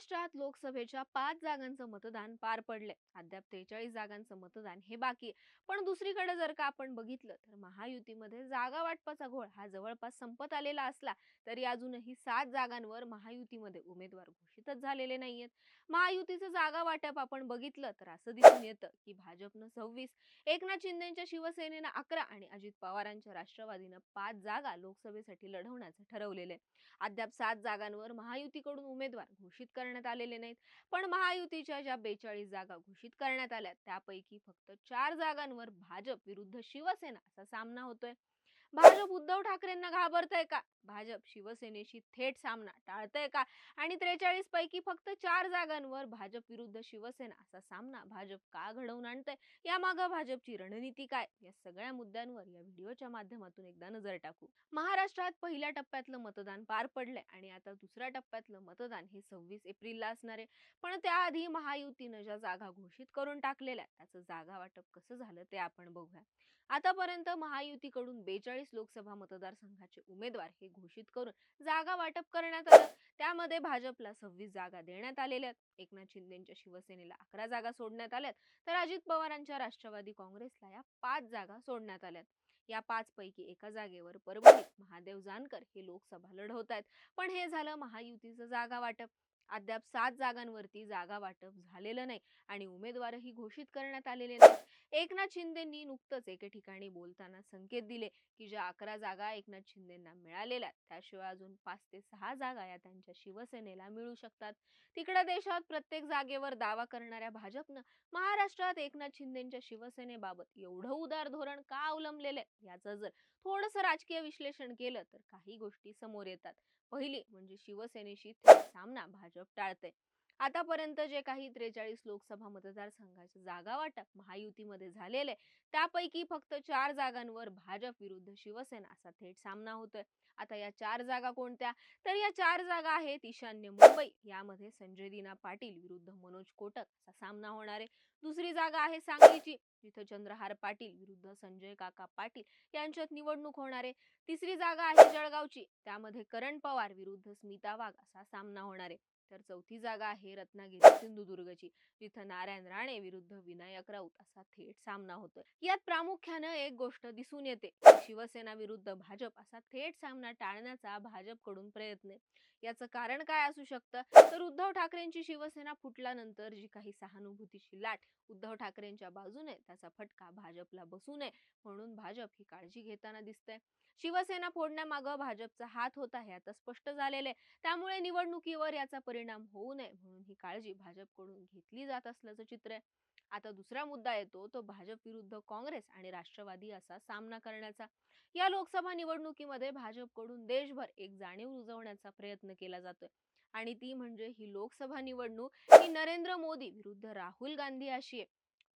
महाराष्ट्रात लोकसभेच्या पाच जागांचं मतदान पार पडलंय. अद्याप त्रेचाळीस जागांचं मतदान हे बाकी आहे. पण दुसरीकडे जर का आपण बघितलं तर महायुतीमध्ये जागा वाटपाचा घोळ हा जवळपास संपत आलेला असला तरी अजूनही सात जागांवर महायुतीमध्ये उमेदवार घोषितच झालेले नाहीयेत. महायुतीचं जागा वाटप आपण बघितलं तर असं दिसून येतं की भाजपनं सव्वीस एकनाथ शिंदेच्या शिवसेनेनं अकरा आणि अजित पवारांच्या राष्ट्रवादीनं पाच जागा लोकसभेसाठी लढवण्याचं ठरवलेलं आहे. अद्याप सात जागांवर महायुतीकडून उमेदवार घोषित करण्यात आलेले नाहीत. पण महायुतीच्या ज्या बेचाळीस जागा घोषित करण्यात आल्या त्यापैकी फक्त चार जागांवर भाजप विरुद्ध शिवसेना असा सामना होतोय. भाजप उद्धव ठाकरेंना घाबरतय का? भाजप शिवसेनेशी थेट सामना टाळतय का? आणि त्रेचाळीस पैकी फक्त चार जागांवर भाजप विरुद्ध शिवसेना असा सामना भाजप का घडवून आणतंय? यामागं भाजपची रणनीती काय? या सगळ्या मुद्द्यांवर या व्हिडिओच्या माध्यमातून एकदा नजर टाकू. महाराष्ट्रात पहिल्या टप्प्यातलं मतदान पार पडलंय आणि आता दुसऱ्या टप्प्यातलं मतदान हे सव्वीस एप्रिलला असणार आहे. पण त्याआधी महायुतीनं ज्या जागा घोषित करून टाकलेल्या त्याचं जागा वाटप कसं झालं ते आपण बघूया. आतापर्यंत महायुतीकडून बेचाळीस लोकसभा मतदारसंघाचे उमेदवार हे घोषित करून जागा वाटप करण्यात आलं. त्यामध्ये भाजपला सव्वीस जागा देण्यात आलेल्या एकनाथ शिंदेच्या शिवसेनेला अकरा जागा सोडण्यात आल्यात तर अजित पवारांच्या राष्ट्रवादी काँग्रेसला या पाच जागा सोडण्यात आल्यात या पाच पैकी एका जागेवर परभणीत महादेव जानकर हे लोकसभा लढवत आहेत. पण हे झालं महायुतीचं जागा वाटप. अद्याप सात जागांवरती जागा वाटप झालेलं नाही आणि उमेदवारही घोषित करण्यात आलेले नाही एकनाथ शिंदेंनी नुकतंच एके ठिकाणी बोलताना संकेत दिले की ज्या अकरा जागा एकनाथ शिंदेंना मिळालेल्या आहेत, त्याशिवाय अजून पाच ते सहा जागा या त्यांच्या शिवसेनेला मिळू शकतात. तिकडे देशात प्रत्येक जागेवर दावा करणाऱ्या भाजपनं महाराष्ट्रात एकनाथ शिंदेच्या शिवसेनेबाबत एवढं उदार धोरण का अवलंबलेलं आहे? याचं जर थोडंसं राजकीय विश्लेषण केलं तर काही गोष्टी समोर येतात. पहिली म्हणजे शिवसेनेशी थेट सामना भाजप टाळते आतापर्यंत जे काही त्रेचाळीस लोकसभा मतदारसंघाचे जागा वाटप महायुतीमध्ये झालेले त्यापैकी फक्त चार जागांवर भाजप विरुद्ध शिवसेना असा थेट सामना होतोय. आता या चार जागा कोणत्या? तर या चार जागा आहेत ईशान्य मुंबई यामध्ये संजय दिना पाटील विरुद्ध मनोज कोटक असा सामना होणार आहे. दुसरी जागा आहे सांगलीची जिथं चंद्रहार पाटील विरुद्ध संजय काका पाटील यांच्यात निवडणूक होणार आहे. तिसरी जागा आहे जळगावची त्यामध्ये करण पवार विरुद्ध स्मिता वाघ असा सामना होणार आहे. तर चौथी जागा आहे रत्नागिरी सिंधुदुर्गची. जिथं नारायण राणे विरुद्ध विनायक राऊत असा थेट सामना होतोय. यात प्रामुख्यानं एक गोष्ट दिसून येते. शिवसेना विरुद्ध भाजप असा थेट सामना टाळण्याचा भाजपकडून प्रयत्न. याचं कारण काय असू शकतं? तर उद्धव ठाकरेंची शिवसेना फुटल्यानंतर जी काही सहानुभूतीची लाट उद्धव ठाकरेंच्या बाजूने त्याचा फटका भाजपला बसू नये म्हणून भाजप ही काळजी घेताना दिसतंय. शिवसेना फोडण्यामागं भाजपचा हात होता हे आता स्पष्ट झालेले त्यामुळे निवडणुकीवर याचा परिणाम होऊ नये म्हणून ही काळजी भाजपकडून घेतली जात असल्याचं चित्र आहे. आता दुसरा मुद्दा येतो तो भाजप विरुद्ध काँग्रेस आणि राष्ट्रवादी असा सामना करण्याचा. या लोकसभा निवडणुकीमध्ये भाजपकडून देशभर एक जाणीव रुजवण्याचा प्रयत्न केला जातोय. आणि ती म्हणजे ही लोकसभा निवडणूक ही नरेंद्र मोदी विरुद्ध राहुल गांधी अशी आहे.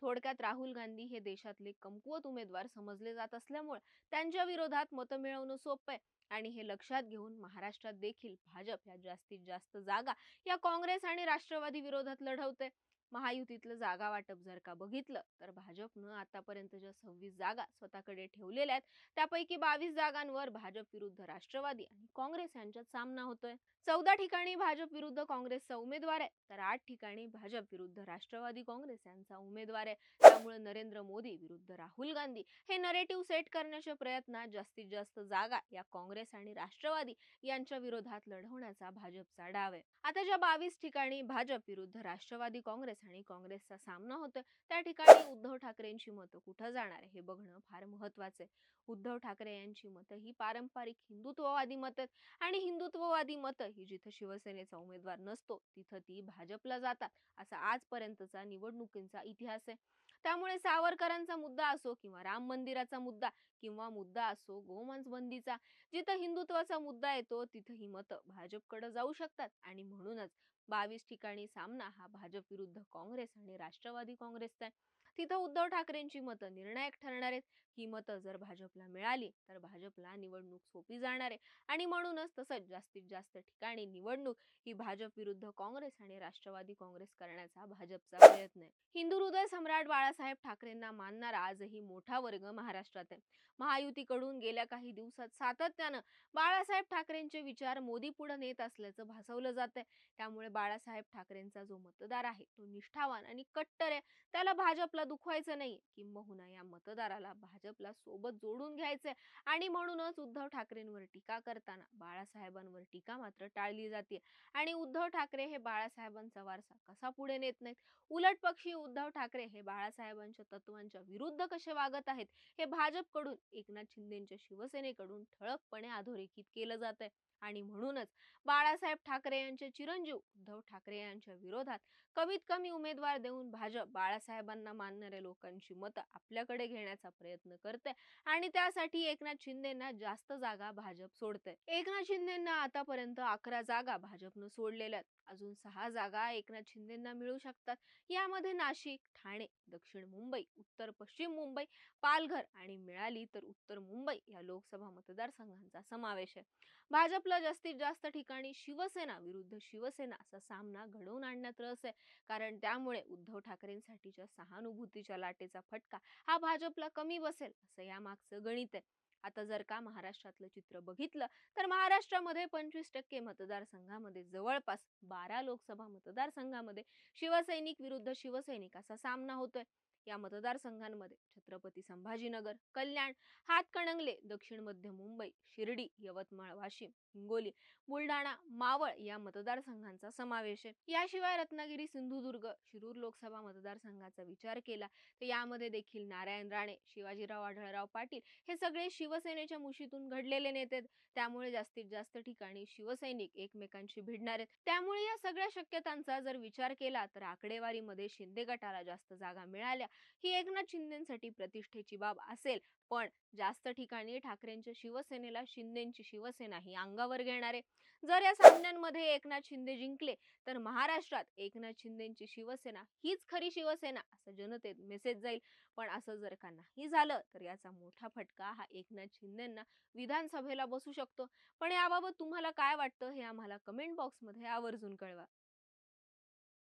थोडक्यात राहुल गांधी हे देशातले कमकुवत उमेदवार समजले जात असल्यामुळे त्यांच्या विरोधात मतं मिळवणं सोपं आहे. आणि हे लक्षात घेऊन महाराष्ट्रात देखील भाजप या जास्तीत जास्त जागा या काँग्रेस आणि राष्ट्रवादी विरोधात लढवते महायुतीतलं जागा वाटप जर का बघितलं तर भाजपनं आतापर्यंत ज्या सव्वीस जागा स्वतःकडे ठेवलेल्या आहेत त्यापैकी बावीस जागांवर भाजप विरुद्ध राष्ट्रवादी आणि काँग्रेस यांच्यात सामना होतोय. चौदा ठिकाणी भाजप विरुद्ध काँग्रेसचा उमेदवार आहे तर आठ ठिकाणी भाजप विरुद्ध राष्ट्रवादी काँग्रेस यांचा उमेदवार आहे. त्यामुळे नरेंद्र मोदी विरुद्ध राहुल गांधी हे नरेटिव्ह सेट करण्याच्या प्रयत्नात जास्तीत जास्त जागा या काँग्रेस आणि राष्ट्रवादी यांच्या विरोधात लढवण्याचा भाजपचा डाव आहे. आता ज्या बावीस ठिकाणी भाजप विरुद्ध राष्ट्रवादी काँग्रेस आणि काँग्रेसचा सामना होतोय. त्या ठिकाणी उद्धव ठाकरेंची मतं कुठं जाणार हे बघणं फार महत्वाचं आहे. उद्धव ठाकरे यांची मतं ही पारंपरिक हिंदुत्ववादी मतं आहेत. आणि हिंदुत्ववादी मतं ही जिथं शिवसेनेचा उमेदवार नसतो तिथं ती भाजपला जातात. असा आजपर्यंतचा निवडणुकींचा इतिहास आहे. त्यामुळे सावरकरांचा मुद्दा असो किंवा राम मंदिराचा मुद्दा किंवा मुद्दा असो गोमांस बंदीचा जिथं हिंदुत्वाचा मुद्दा येतो तिथं ही मतं भाजपकडे जाऊ शकतात. आणि म्हणूनच बावीस ठिकाणी सामना हा भाजप विरुद्ध काँग्रेस आणि राष्ट्रवादी काँग्रेसचा आहे. तिथं उद्धव ठाकरेंची मतं निर्णायक ठरणार आहेत. ही मतं जर भाजपला मिळाली तर भाजपला निवडणूक सोपी जाणार आहे. आणि म्हणूनच तसंच जास्तीत जास्त ठिकाणी निवडणूक ही भाजप विरुद्ध काँग्रेस आणि राष्ट्रवादी काँग्रेस करण्याचा भाजपचा प्रयत्न आहे. हिंदू हृदय सम्राट बाळासाहेब ठाकरेंना मानणारा आजही मोठा वर्ग महाराष्ट्रात आहे. महायुतीकडून गेल्या काही दिवसात सातत्यानं बाळासाहेब ठाकरेंचे विचार मोदी पुढे नेत असल्याचं भासवलं जात आहे त्यामुळे बाळासाहेब ठाकरेंचा जो मतदार आहे तो निष्ठावान आणि कट्टर आहे. त्याला भाजपला दुखवायचं नाही किंबहुना या मतदाराला भाजपला सोबत जोडून घ्यायचंय. आणि म्हणूनच उद्धव ठाकरेंवर टीका करताना बाळासाहेबांवर टीका मात्र टाळली जाते आणि उद्धव ठाकरे हे बाळासाहेबांचा वारसा कसा पुढे नेत नाहीत? उलट पक्षी उद्धव ठाकरे हे बाळासाहेबांच्या तत्वांच्या विरुद्ध कसे वागत आहेत? हे भाजपकडून एकनाथ शिंदेच्या शिवसेनेकडून ठळकपणे अधोरेखित केलं जात आहे आणि म्हणूनच बाळासाहेब ठाकरे यांचे चिरंजीव उद्धव ठाकरे यांच्या विरोधात कमीत कमी उमेदवार देऊन भाजप बाळासाहेबांना मानणाऱ्या लोकांची मतं आपल्याकडे घेण्याचा प्रयत्न करते आणि त्यासाठी एकनाथ शिंदेना जास्त जागा भाजप सोडते एकनाथ शिंदेना आतापर्यंत अकरा जागा भाजपनं सोडलेल्या आहेत. अजून सहा जागा एकनाथ शिंदेना मिळू शकतात. यामध्ये नाशिक ठाणे दक्षिण मुंबई उत्तर पश्चिम मुंबई पालघर आणि मिळाली तर उत्तर मुंबई या लोकसभा मतदारसंघांचा समावेश आहे. भाजपला जास्तीत जास्त ठिकाणी शिवसेना विरुद्ध शिवसेना असा सामना घडवून आणण्यात रस आहे. कारण त्यामुळे उद्धव ठाकरेंसाठीच्या सहानुभूतीच्या लाटेचा फटका हा भाजपला कमी बसेल असं यामागचं गणित आहे. आता जर का महाराष्ट्रातलं चित्र बघितलं तर महाराष्ट्रामध्ये पंचवीस टक्के मतदारसंघामध्ये जवळपास बारा लोकसभा मतदारसंघामध्ये शिवसैनिक विरुद्ध शिवसैनिक असा सामना होतोय. या मतदारसंघांमध्ये. छत्रपती संभाजीनगर कल्याण हातकणंगले दक्षिण मध्य मुंबई शिर्डी यवतमाळ वाशिम हिंगोली बुलढाणा मावळ या मतदारसंघांचा समावेश आहे. याशिवाय रत्नागिरी सिंधुदुर्ग शिरूर लोकसभा मतदारसंघाचा विचार केला तर यामध्ये देखील नारायण राणे शिवाजीराव आढळराव पाटील हे सगळे शिवसेनेच्या मुशीतून घडलेले नेते आहेत. त्यामुळे जास्तीत जास्त ठिकाणी शिवसैनिक एकमेकांशी भिडणार आहेत. त्यामुळे या सगळ्या शक्यतांचा जर विचार केला तर आकडेवारीमध्ये शिंदे गटाला जास्त जागा मिळाल्या. ही एकनाथ शिंदेसाठी प्रतिष्ठेची बाब असेल. पण जास्त ठिकाणी ठाकरेंच्या शिवसेनेला शिंदेची शिवसेना ही अंगावर घेणारे. जर या सामन्यांमध्ये एकनाथ शिंदे जिंकले तर महाराष्ट्रात एकनाथ शिंदेची शिवसेना हीच खरी शिवसेना असं जनतेत मेसेज जाईल. पण असं जर का नाही झालं तर याचा मोठा फटका हा एकनाथ शिंदेना विधानसभेला बसू शकतो. पण याबाबत तुम्हाला काय वाटतं हे आम्हाला कमेंट बॉक्समध्ये आवर्जून कळवा.